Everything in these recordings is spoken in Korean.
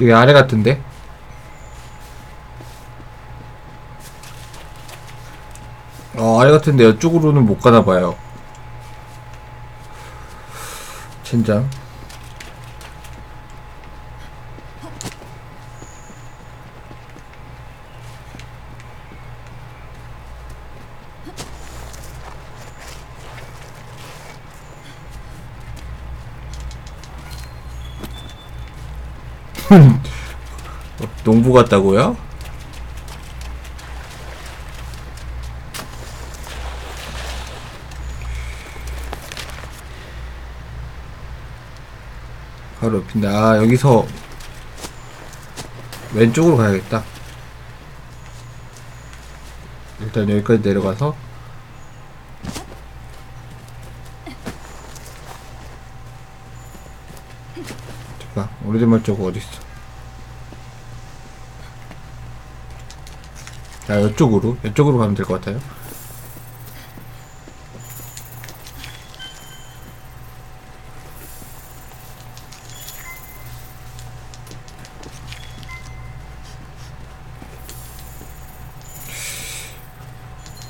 여기 아래 같은데? 어, 아래 같은데 이쪽으로는 못 가나 봐요. 젠장. 농부 같다고요? 바로 옆인데. 아 여기서 왼쪽으로 가야겠다. 일단 여기까지 내려가서 잠깐 오래된 말쪽 어딨어 자 이쪽으로 이쪽으로 가면 될 것 같아요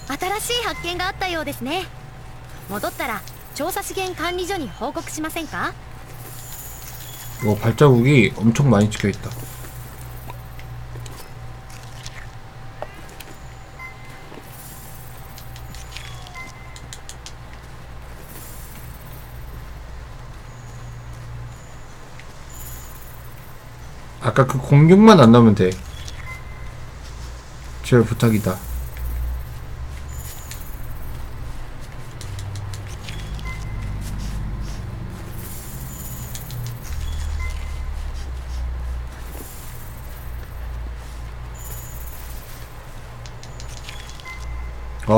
.新しい発見があったようですね戻ったら調査資源管理所に報告しませんか 이거 발자국이 엄청 많이 찍혀있다. 아까 그 공룡만 안 나오면 돼. 제발 부탁이다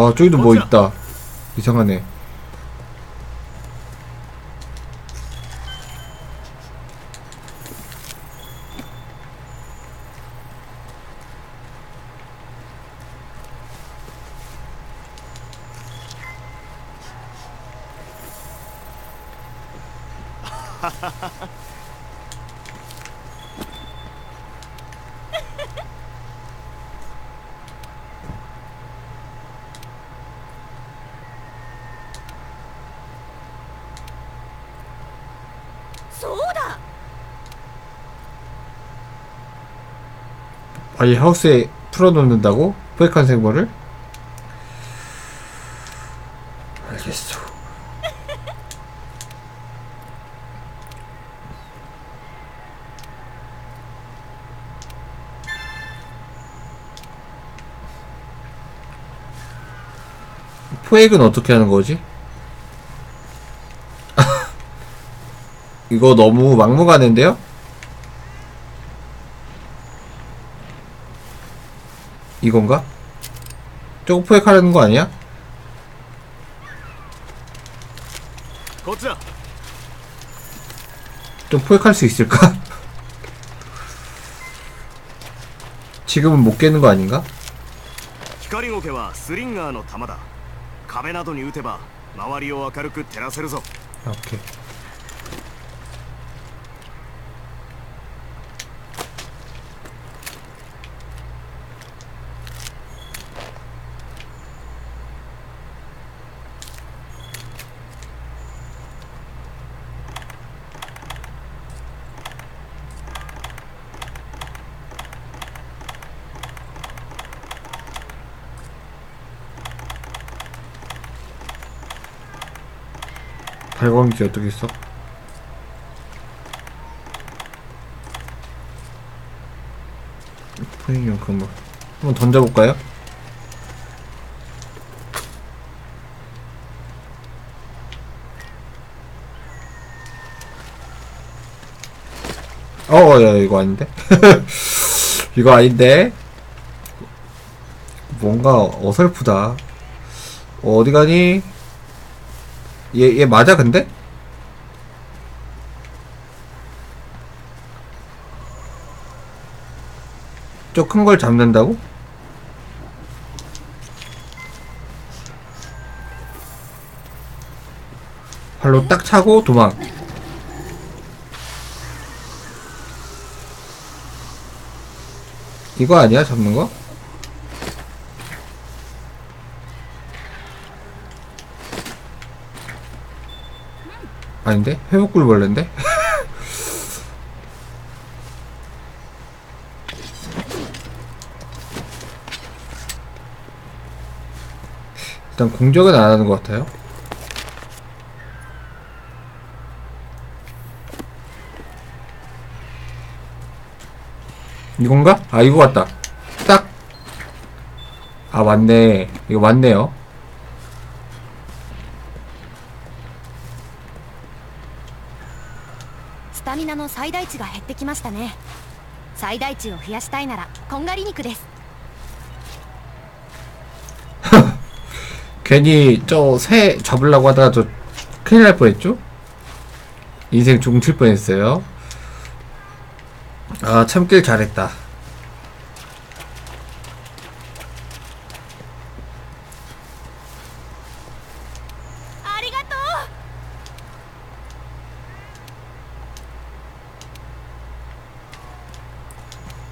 아 저기도 뭐 있다. 이상하네 아이 하우스에 풀어놓는다고? 포획한 생물을? 알겠어 포획은 어떻게 하는 거지? 이거 너무 막무가내인데요? 이건가? 저거 포획하려는 거 아니야? こっちだ 좀 포획할 수 있을까? 지금은 못 깨는 거 아닌가? 光ゴケはスリンガーの弾だ壁などに撃てば周りを明るく照らせるぞ 아, 오케이. 발광기 어떻게 있어? 포인용 그뭐 한번 던져볼까요? 어, 야, 이거 아닌데? 이거 아닌데? 뭔가 어설프다. 어디 가니? 얘, 얘 맞아, 근데? 저 큰 걸 잡는다고? 발로 딱 차고 도망. 이거 아니야 잡는 거? 아닌데? 회복꿀벌레인데? 일단 공격은 안 하는 것 같아요. 이건가? 아 이거 같다. 딱. 아 맞네. 이거 맞네요. ナの最大値が減ってきましたね最大値を増やしたいならこんがり肉です 괜히 저 새 잡으려고 하다가 저 큰일 날 뻔했죠? 인생 종칠 뻔했어요. 아 참길 잘했다.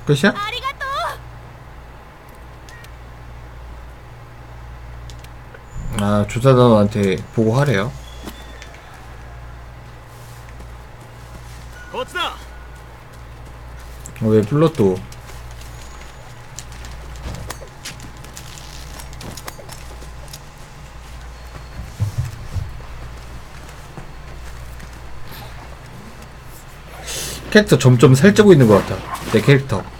끝이야? 아 조사단한테 보고하래요. 왜 불러 또? 캐릭터 점점 살찌고 있는 것 같아. 내 캐릭터.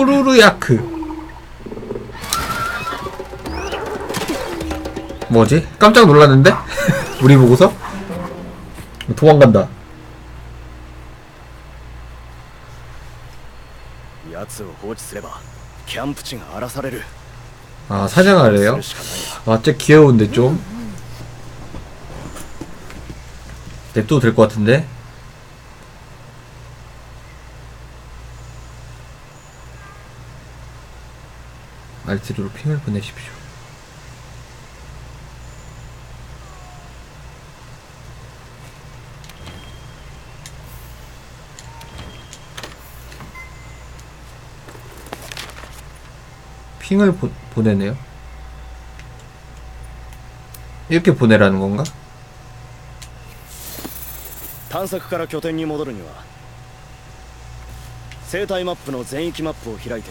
쿠루루야크. 뭐지? 깜짝 놀랐는데? 우리 보고서? 도망간다. 奴を放置すればキャンプ地が荒らされる 아, す 사냥하래요? るしかないな 아, 쟤 귀여운데, 좀? 냅둬도 될 것 같은데? 알트리로 핑을 보내십시오. 핑을 보, 보내네요. 이렇게 보내라는 건가? 探索から拠点に戻るには生態マップの全域マップを開いて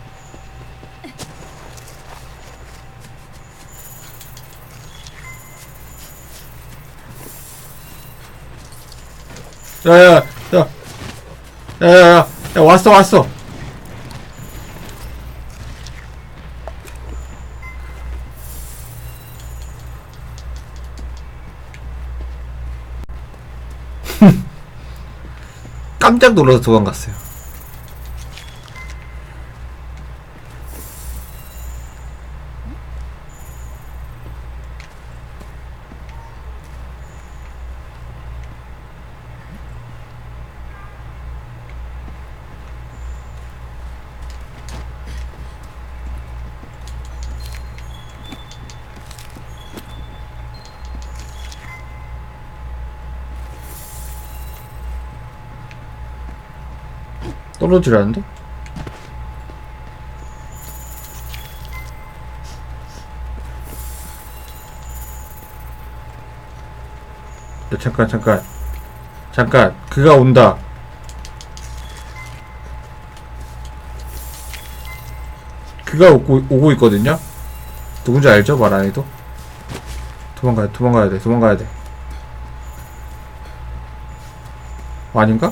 야, 야, 야. 야, 야, 야. 야, 왔어, 왔어. 깜짝 놀라서 도망갔어요. 떨어지라는데? 야, 잠깐, 잠깐. 잠깐, 그가 온다. 그가 오고, 오고 있거든요? 누군지 알죠? 말 안 해도? 도망가야, 도망가야 돼, 도망가야 돼. 아닌가?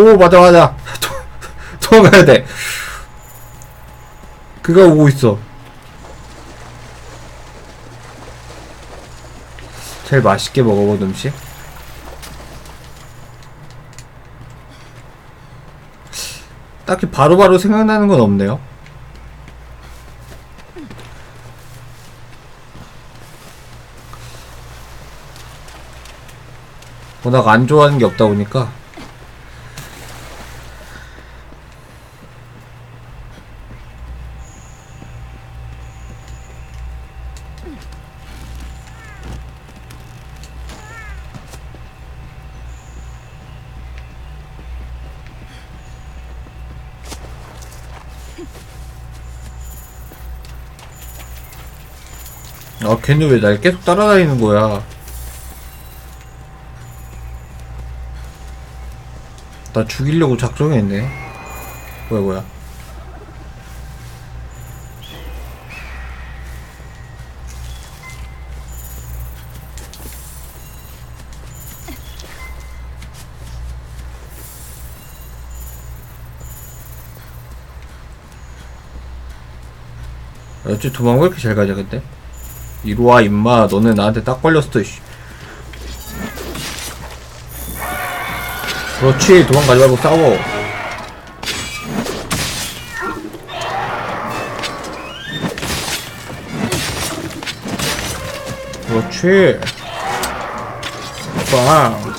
오 맞아 맞아 도- 도망가야 돼 그가 오고 있어 제일 맛있게 먹어본 음식? 딱히 바로바로 생각나는 건 없네요. 워낙 안 좋아하는 게 없다 보니까 아 걔는 왜날 계속 따라다니는 거야? 나 죽이려고 작정했네. 뭐야 뭐야? 어째 도망 왜 이렇게 잘 가냐 근데 이리와 임마. 너네 나한테 딱 걸렸어 씨. 그렇지. 도망가지 말고 싸워. 그렇지. 빵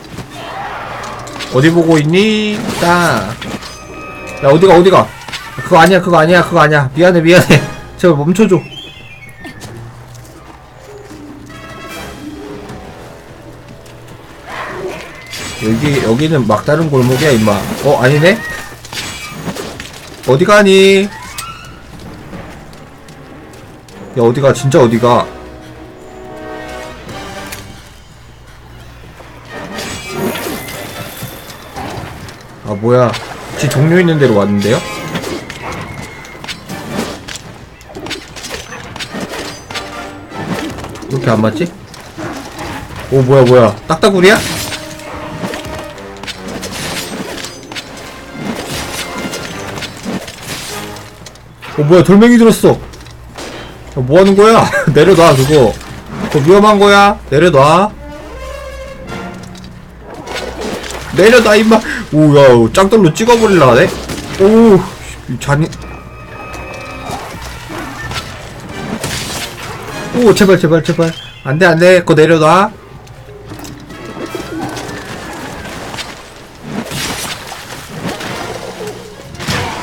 어디 보고 있니? 딱. 야 어디가 어디가? 그거 아니야 그거 아니야 그거 아니야. 미안해 미안해. 제발 멈춰줘 여기 여기는 막다른 골목이야 임마. 어 아니네? 어디 가니? 야 어디가? 진짜 어디가? 아 뭐야. 지 종료 있는 데로 왔는데요? 왜 이렇게 안 맞지? 오 뭐야 뭐야. 딱따구리야? 어 뭐야 돌멩이 들었어. 어, 뭐 하는 거야? 내려놔 그거. 그거 위험한 거야. 내려놔. 내려놔 임마. 오야 짱돌로 찍어버릴라 하네? 오 씨, 잔이. 오 제발 제발 제발. 안돼 안돼. 그거 내려놔.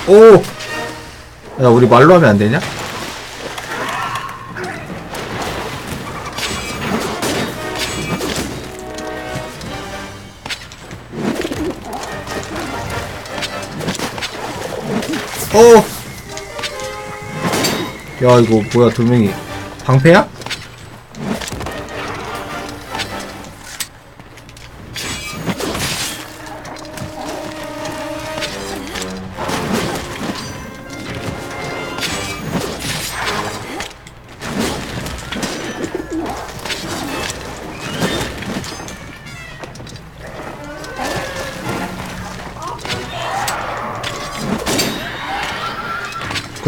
오 야, 우리 말로 하면 안 되냐? 어! 야, 이거 뭐야, 돌멩이. 방패야?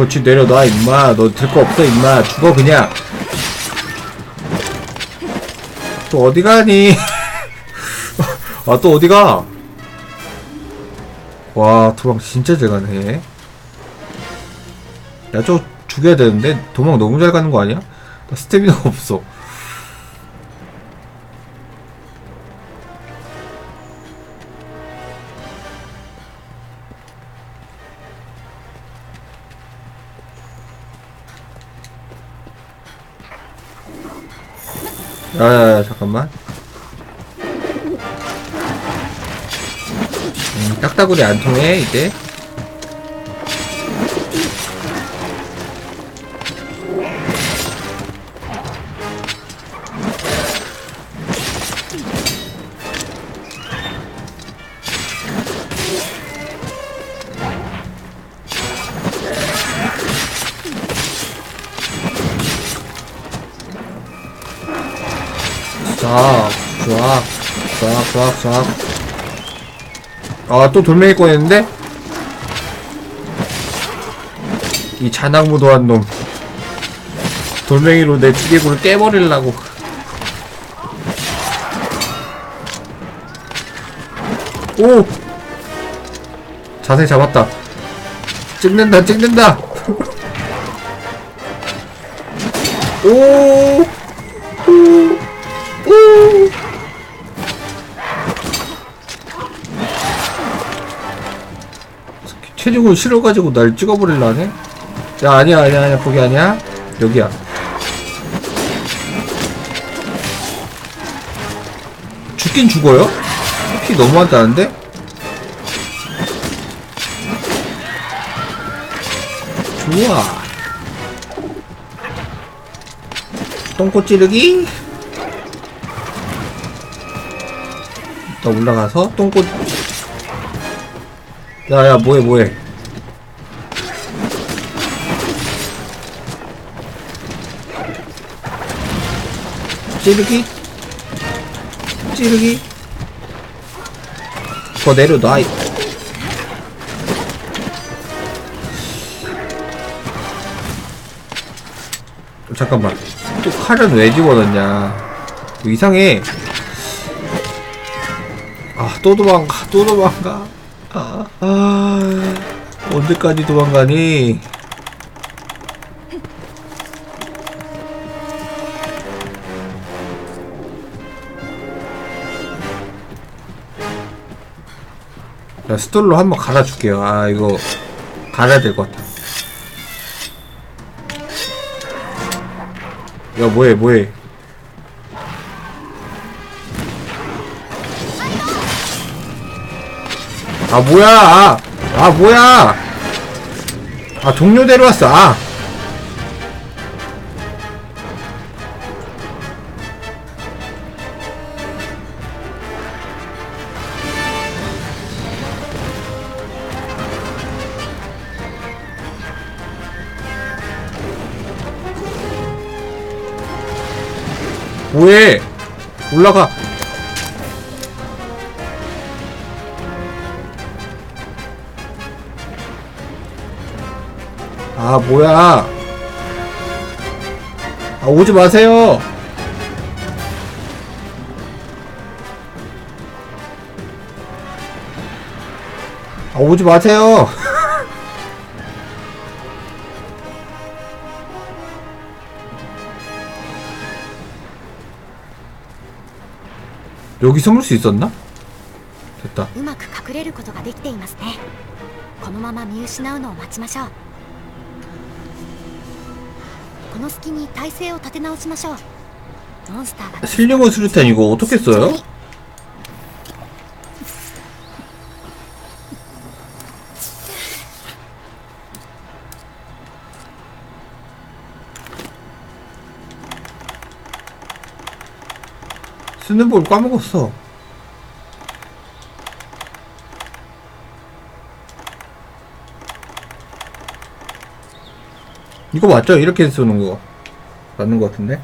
그렇지, 내려놔, 임마. 너될거 없어, 임마. 죽어, 그냥. 또 어디 가니? 아, 또 어디 가? 와, 도망 진짜 잘 가네. 야, 저 죽여야 되는데? 도망 너무 잘 가는 거 아니야? 나 스태미나가 없어. 야야야 잠깐만. 음, 딱따구리 안 통해 이제 아, 좋아. 좋아, 좋아, 좋아. 아, 또 돌멩이 꺼냈는데? 이 잔악무도한 놈. 돌멩이로 내 추계구를 깨버리려고. 오! 자세 잡았다. 찍는다, 찍는다! 오! 체중을 실어가지고 날 찍어버릴라네? 야, 아니야, 아니야, 아니야, 거기 아니야? 여기야. 죽긴 죽어요? 피 너무하다는데? 좋아. 똥꼬 찌르기. 또 올라가서 똥꼬. 야야 뭐해 뭐해. 찌르기. 찌르기. 더 내려놔. 이- 잠깐만. 또 칼은 왜 집어넣냐. 뭐 이상해. 아, 또 도망가, 또 도망가. 아, 아, 언제까지 도망가니? 스톨로 한번 갈아줄게요. 아, 이거, 갈아야 될 것 같아. 야, 뭐해, 뭐해. 아, 뭐야! 아, 아 뭐야! 아, 동료 데려왔어, 아! 올라가. 아, 뭐야. 아, 오지 마세요. 아, 오지 마세요. 여기 숨을 수 있었나? 됐다. うまく隠れることができていますねこのまま見失うのを待ちましょうこの隙に体勢を立て直しましょうモンスターが 실력은 수류탄 이거 어떻게 써요? 쓰는 법 까먹었어. 이거 맞죠? 이렇게 쓰는 거. 맞는 거 같은데?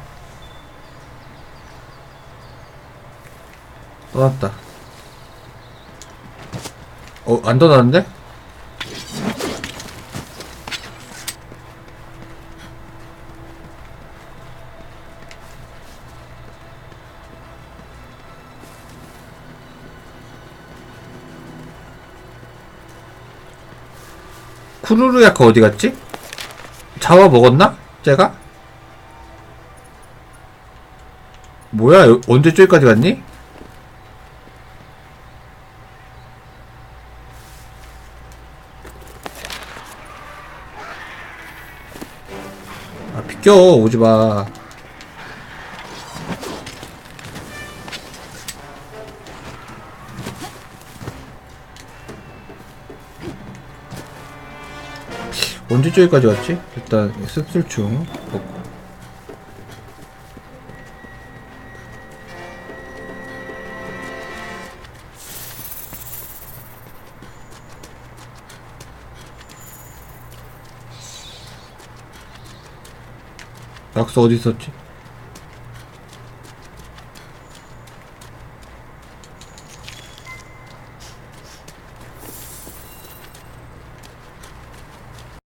떠났다. 어, 안 떠났는데? 쿠루루야카 어디 갔지? 자와 먹었나? 쟤가? 뭐야, 여- 언제 저기까지 갔니? 아, 비켜, 오지 마. 언제 저기까지 왔지? 일단 습술충 먹고 낙서 어디 있었지?